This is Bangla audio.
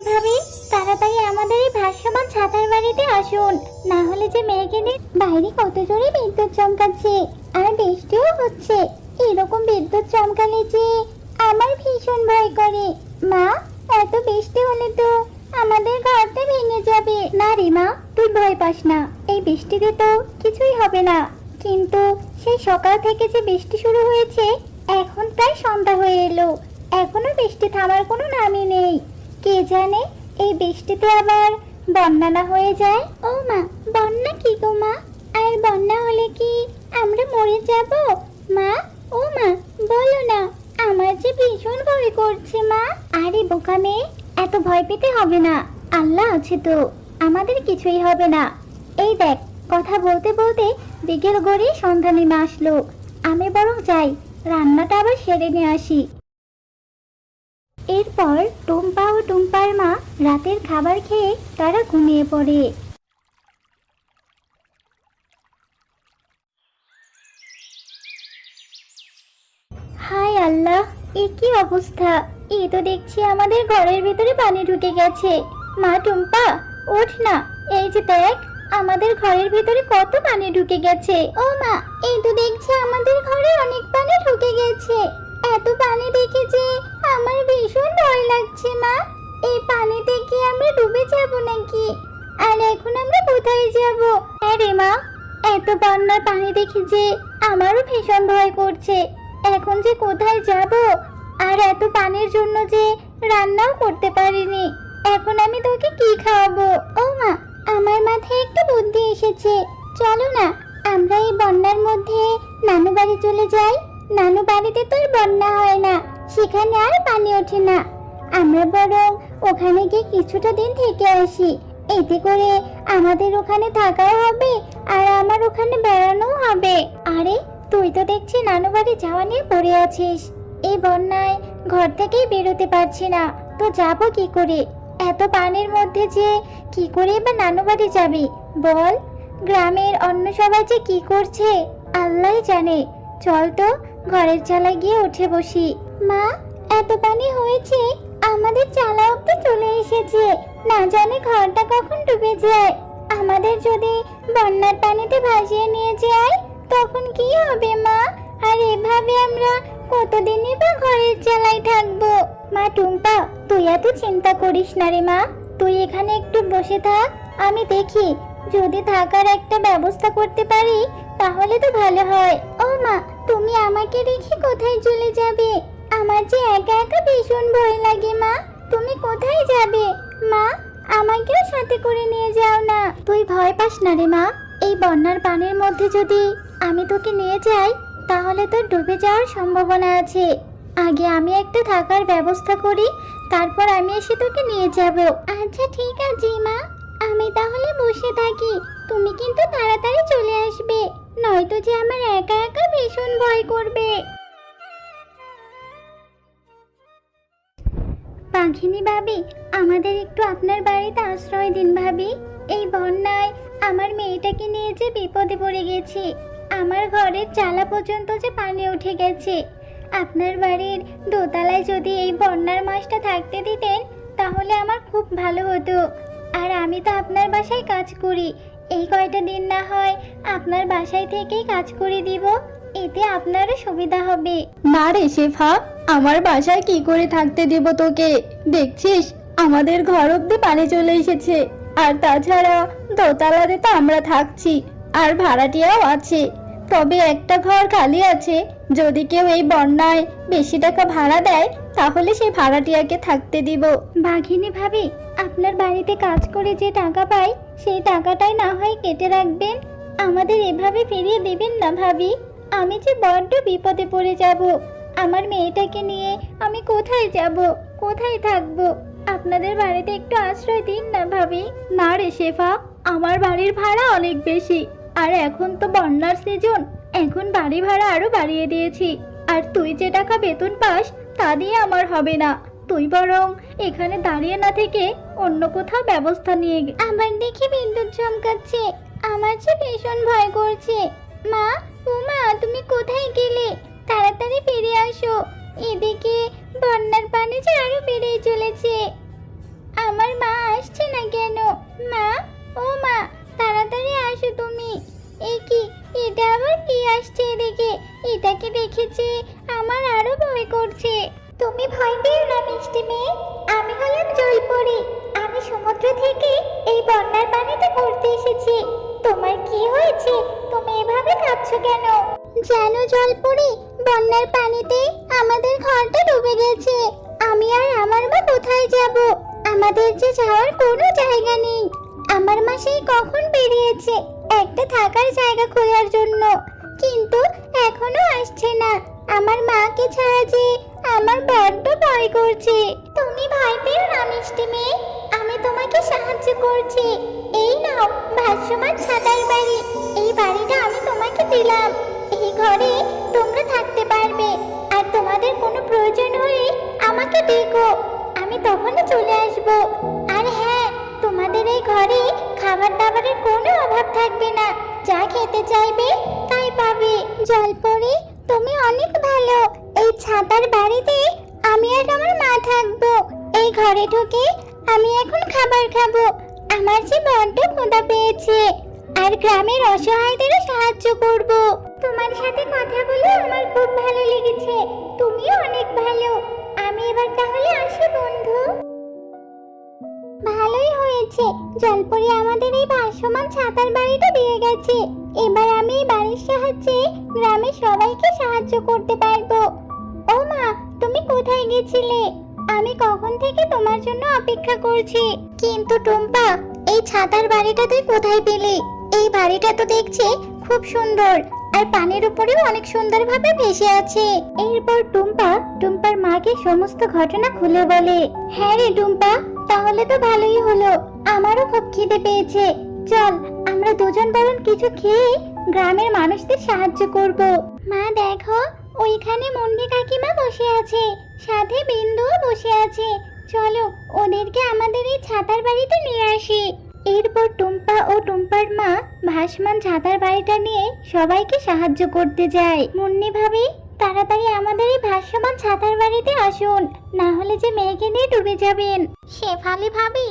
ভাবি, তাড়াতাড়ি আমাদের এই ভাসমান ছাতার বাড়িতে আসুন। না হলে যে মেঘেদের বাইরে কত জোরে বিদ্যুৎ চমকাচ্ছে, আর বৃষ্টিও হচ্ছে। এরকম বিদ্যুৎ চমকালে যে আমার ভীষণ ভয় করে। মা, এত বৃষ্টি হলে তো আমাদের ঘরটা ভেঙে যাবে। না রে মা, তুই ভয় পাস না। এই বৃষ্টিতে তো কিছুই হবে না। কিন্তু সেই সকাল থেকে যে বৃষ্টি শুরু হয়েছে, এখন প্রায় সন্ধ্যা হয়ে এলো। এখনও বৃষ্টি থামার কোনো নামই নেই। কে জানে এই বৃষ্টিতে আবার বন্যা না হয়ে যায়? ও মা, বন্যা কি গো মা? আর বন্যা হলে কি আমরা মরে যাব? মা, ও মা, বলো না, আমার যে ভীষণ ভয় করছে মা। আরে বোকা মেয়ে, এত ভয় পেতে হবে না। আল্লাহ আছে তো, আমাদের কিছুই হবে না। এই দেখ, কথা বলতে বলতে বিকেল গড়িয়ে সন্ধ্যা নেমে আসলো। আমি বরং যাই, রান্নাটা আবার সেরে নিয়ে আসি। এরপর টুম্পা ও টুম্পার মা রাতের খাবার খেয়ে তারা ঘুমিয়ে পড়ে। হায় আল্লাহ, এ কি অবস্থা? এ তো দেখছি আমাদের ঘরের ভিতরে পানি ঢুকে গেছে। মা টুম্পা, ওঠ না। এই যে দেখ, আমাদের ঘরের ভিতরে কত পানি ঢুকে গেছে। ও মা, এই তো দেখছি আমাদের ঘরে অনেক পানি ঢুকে যাব নাকি? আর এখন আমরা কোথায় যাব? আরে মা, এত বন্যার পানি দেখে যে আমারও ভীষণ ভয় করছে। এখন যে কোথায় যাব? আর এত পানির জন্য যে রান্নাও করতে পারিনি। এখন আমি তোকে কি খাওয়াবো? ও মা, আমার মাথায় একটা বুদ্ধি এসেছে। চলো না, আমরা এই বন্যার মধ্যে নানু বাড়ি চলে যাই। নানু বাড়িতে তো আর বন্যা হয় না, সেখানে আর পানি ওঠে না। আমরা বরং ওখানে গিয়ে কিছুটা দিন থেকে আসি। এতে করে আমাদের ওখানে থাকাও হবে আর আমার ওখানে বেড়ানোও হবে। আরে, তুই তো দেখছি নানু বাড়ি যাওয়া নিয়ে পড়ে আছিস। এই বন্যায় ঘর থেকেই বেরোতে পারছি না। তো যাব কি করে? এত পানির মধ্যে যে কি করে বা নানু বাড়ি যাবি? বল, গ্রামের অন্য সবাই যে কি করছে, আল্লাহ জানে। চল তো, ঘরের চালায় গিয়ে উঠে বসি। মা, এত পানি হয়েছে? আমাদের চালা অব্দি চলে এসেছে। না জানি ঘরটা কখন ডুবে যায়। আমাদের যদি বন্যার পানিতে ভাসিয়ে নিয়ে যায়, তখন কি হবে মা? আর এভাবে আমরা কতদিনই বা ঘরের চালাই থাকব? মা টুম্পা, তুই এত চিন্তা করিস না রে মা। তুই এখানে একটু বসে থাক। আমি দেখি, যদি থাকার একটা ব্যবস্থা করতে পারি, তাহলে তো ভালো হয়। ও মা, তুমি আমাকে রেখে কোথায় চলে যাবে? আমার যে একা একা ভীষণ ভয় লাগে, মা। তুমি কোথায় যাবে? মা, আমাকেও সাথে করে নিয়ে যাও না। তুই ভয় পাস না রে, মা। এই বন্যার পানির মধ্যে যদি আমি তোকে নিয়ে যাই, তাহলে তোর ডুবে যাওয়ার সম্ভাবনা আছে। আগে আমি একটা থাকার ব্যবস্থা করি, তারপর আমি এসে তোকে নিয়ে যাব। আচ্ছা ঠিক আছে, মা। আমি তাহলে বসে থাকি। তুমি কিন্তু তাড়াতাড়ি চলে আসবে। নয়তো যে আমার একা একা ভীষণ ভয় করবে। পাখিনি ভাবি, আমাদের একটু আপনার বাড়িতে আশ্রয় দিন ভাবি। এই বন্যায় আমার মেয়েটাকে নিয়ে যে বিপদে পড়ে গেছি, আমার ঘরের চালা পর্যন্ত যে পানি উঠে গেছে। আপনার বাড়ির দোতলায় যদি এই বন্যার মাসটা থাকতে দিতেন, তাহলে আমার খুব ভালো হতো। আর আমি তো আপনার বাসায় কাজ করি, এই কয়টা দিন না হয় আপনার বাসায় থেকেই কাজ করে দিব। এতে আপনারও সুবিধা হবে। না রে শেফা আমার বাসায় কি করে থাকতে দেব তোকে? দেখছিস আমাদের ঘর অব্দি পানি চলে এসেছে। আর তাছাড়া দোতলাতে তো আমরা থাকছি আর ভাড়াটিয়াও আছে। তবে একটা ঘর খালি আছে যদি কেউ এই বন্যায় বেশি টাকা ভাড়া দেয় তাহলে সেই ভাড়াটিয়াকে থাকতে দিব। বাঘিনী ভাবি আপনার বাড়িতে কাজ করে যে টাকা পাই সেই টাকাটাই না হয় কেটে রাখবেন? আমাদের এভাবে ফিরিয়ে দেবেন না ভাবি। আমি যে বড্ড বিপদে পড়ে যাব। আমার মেয়েটাকে নিয়ে আমি কোথায় যাব? কোথায় থাকব? আপনাদের বাড়িতে একটু আশ্রয় দিন না ভাবি। না রে শেফা, আমার বাড়ির ভাড়া অনেক বেশি। আর এখন তো বন্যার সিজন এখন বাড়ি ভাড়া আরও বাড়িয়ে দিয়েছি। আর তুই যে টাকা বেতন পাস, তা দিয়ে আমার হবে না। তুই বরং এখানে দাঁড়িয়ে না থেকে অন্য কোথাও ব্যবস্থা নিয়ে আমার দেখে বিদ্যুৎ চমকাচ্ছে। আমার যে ভীষণ ভয় করছে। মা ও মা তুমি কোথায় গেলে? তাড়াতাড়ি ফিরে আসো। এদিকে বন্যার পানি যে আরও বেড়েই চলেছে। আমার মা ও মা, তাড়াতাড়ি আসো তুমি। এ কি? এটা আবার কি আসছে এদিকে? এটাকে দেখেছি আমার আরও ভয় করছে। তুমি ভয় পেও না, মিষ্টি মেয়ে। আমি হলাম জলপরি। আমি সমুদ্র থেকে এই বন্যার পানিতে ঘুরতে এসেছি। তোমার কি হয়েছে? তুমি এভাবে কাঁদছো কেন? জানো জলপরি, বন্যার পানিতে আমাদের ঘরটা ডুবে গেছে। আমি আর আমার মা কোথায় যাব? আমাদের যে যাওয়ার কোনো জায়গা নেই। আমার মা সেই কখন বেরিয়েছে? একটা থাকার জায়গা খোঁজার জন্য। কিন্তু এখনও আসছে না। আমার মাকে ছাড়া যে আমার বড্ড ভয় করছে। তুমি ভয় পেও না, মিষ্টি মেয়ে। আমি তোমাকে সাহায্য করছি। এই নাও ভাষ্যমান ছাতার বাড়ি। এই বাড়িটা আমি তোমাকে দিলাম। এই ঘরে তোমরা থাকতে পারবে। আর তোমাদের কোনো প্রয়োজন হলে আমাকে ডেকো। আমি তখনই চলে আসব। আর হ্যাঁ তোমাদের এই ঘরে খাবার দাবারের কোনো অভাব থাকবে না। যা খেতে চাইবে তাই পাবে। জলপরি তুমি অনেক ভালো। এই ছাতার বাড়িতে আমি আর আমার মা থাকব। এই ঘরে ঢুকে আমি এখন খাবার খাব। আমার যে বড্ড ক্ষুধা পেয়েছে, আর গ্রামের অসহায়দেরও সাহায্য করব। তোমার সাথে কথা বলে আমার খুব ভালো লেগেছে। তুমিও অনেক ভালো। আমি এবার তাহলে আসি, বন্ধু। ভালোই হয়েছে। জলপরি আমাদের এই ভাসমান ছাতার বাড়িটা দিয়ে গেছে। এবার আমি এই বাড়ির সাহায্যে গ্রামের সবাইকে সাহায্য করতে পারব। ও মা তুমি কোথায় গেছিলে? আমি কখন থেকে তোমার জন্য অপেক্ষা করছি? কিন্তু টুম্পা, এই ছাতার বাড়িটা তুই কোথায় পেলি? এই বাড়িটা তো দেখছি খুব সুন্দর আর পানির উপরেও অনেক সুন্দরভাবে ভেসে আছে। এরপর টুম্পা, টুম্পার মাকে সমস্ত ঘটনা খুলে বলে হ্যাঁ রে টুম্পা, তাহলে তো ভালোই হলো। আমারও খুব খিদে পেয়েছে। চল, আমরা দুজন বরং কিছু খেয়ে গ্রামের মানুষদের সাহায্য করব। মা, দেখো ওইখানে মুন্ডি কাকিমা বসে আছে সাথে বিন্দুও বসে আছে। চলো, ওদেরকে আমাদের এই ছাতার বাড়িতে নিয়ে আসি। এরপর টুম্পা ও টুম্পার মা ভাসমান ছাতার বাড়িটা নিয়ে সবাইকে সাহায্য করতে যায়। মুন্নি ভাবি, তাড়াতাড়ি আমাদের এই ভাসমান ছাতার বাড়িতে আসুন, না হলে যে মেয়েকে নিয়ে ডুবে যাবেন। শেফালি ভাবি